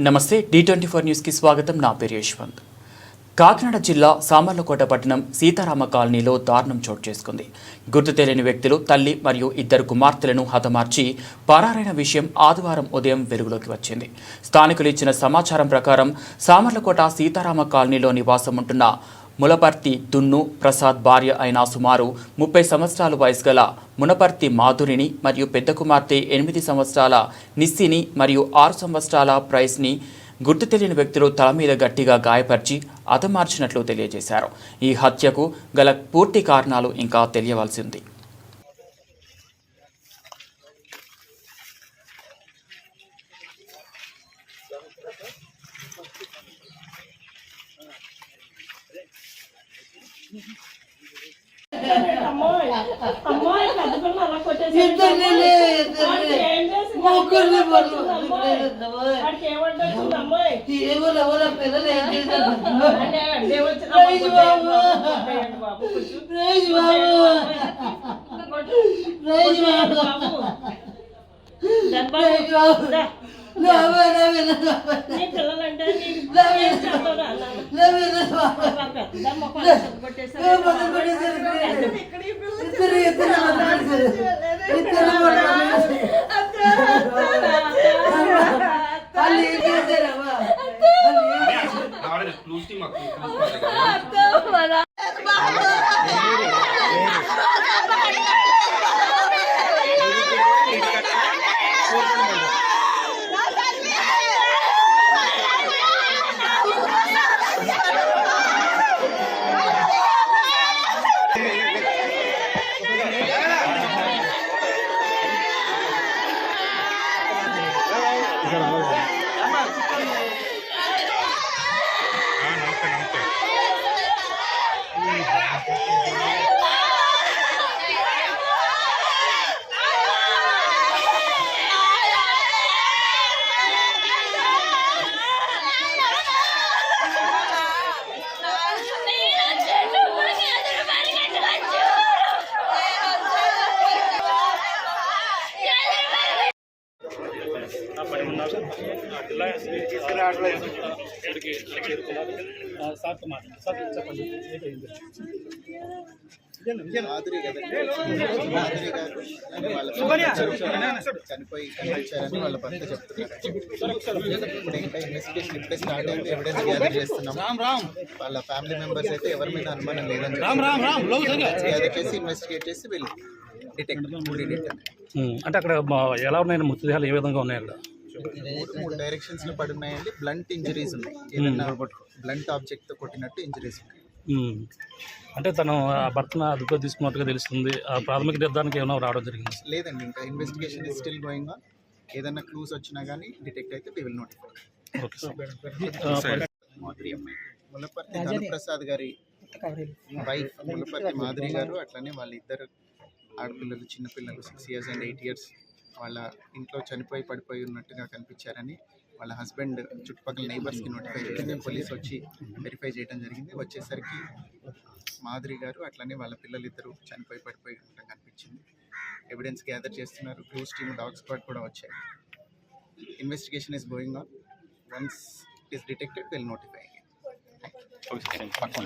నమస్తే D twenty four న్యూస్కి స్వాగతం. నా పేరు యశ్వంత్. కాకినాడ జిల్లా సామర్లకోట పట్టణం సీతారామ కాలనీలో దారుణం చోటు చేసుకుంది. గుర్తు తెలియని వ్యక్తులు తల్లి మరియు ఇద్దరు కుమార్తెలను హతమార్చి పరారైన విషయం ఆదివారం ఉదయం వెలుగులోకి వచ్చింది. స్థానికులు ఇచ్చిన సమాచారం ప్రకారం సామర్లకోట సీతారామ కాలనీలో నివాసం ఉంటున్న ములపర్తి దున్ను ప్రసాద్ భార్య అయిన సుమారు ముప్పై సంవత్సరాల వయసు గల మునపర్తి మాధురిని మరియు పెద్ద కుమార్తె ఎనిమిది సంవత్సరాల నిస్సిని మరియు ఆరు సంవత్సరాల ప్రైస్ని గుర్తు తెలియని వ్యక్తులు తల మీద గట్టిగా గాయపరిచి అతమార్చినట్లు తెలియజేశారు. ఈ హత్యకు గల పూర్తి కారణాలు ఇంకా తెలియవలసింది పిల్లలంటే Para వాళ్ళ చనిపోయి కనిపించారని వాళ్ళ భర్త చెప్తున్నారు ఇప్పుడు ఇంకా ఇన్వెస్టిగేషన్ ఇప్పుడే స్టార్ట్ అయింది ఎవిడెన్స్ గ్యాదర్ చేస్తున్నాం వాళ్ళ ఫ్యామిలీ మెంబర్స్ అయితే ఎవరి మీద అనుమానం లేదని గ్యాదర్ చేసి ఇన్వెస్టిగేట్ చేసి వెళ్ళి డిటెక్ట్ అంటే అక్కడ మా- ఎలా ఉన్నాయి మృతదేహాలు ఏ విధంగా ఉన్నాయి అక్కడ మూడు మూడు డైరెక్షన్స్లో పడి ఉన్నాయండి బ్లంట్ ఇంజరీస్ ఉన్నాయి ఏదైనా బ్లంట్ ఆబ్జెక్ట్తో కొట్టినట్టు ఇంజరీస్ ఉన్నాయి. అంటే తను ఆ భర్తను అదుపులో తీసుకున్నట్టుగా తెలుస్తుంది. ఆ ప్రాథమిక నిర్ధారణకి ఏమైనా రావడం జరిగింది? లేదండి. ఇంకా investigation is still going on ఏదైనా క్లూస్ వచ్చినా కానీ డిటెక్ట్ అయితే we will notify okay sir. Madhuri అమ్మాయి. ములపర్తి ధనప్రసాద్ గారి వైఫ్ ములపర్తి మాధురి గారు అట్లనే వాళ్ళ ఇద్దరు ఆడపిల్లలు చిన్నపిల్లలు six years and eight years వాళ్ళ ఇంట్లో చనిపోయి పడిపోయి ఉన్నట్టుగా కనిపించారని వాళ్ళ హస్బెండ్ చుట్టుపక్కల నైబర్స్కి నోటిఫై చేస్తే పోలీస్ వచ్చి వెరిఫై చేయడం జరిగింది. వచ్చేసరికి మాధురి గారు అట్లనే వాళ్ళ పిల్లలు ఇద్దరు చనిపోయి పడిపోయి ఉండటం కనిపించింది. ఎవిడెన్స్ గ్యాదర్ చేస్తున్నారు. క్లూస్ టీమ్ డాగ్ స్క్వాడ్ కూడా వచ్చాయి investigation is going on once it is detected will notify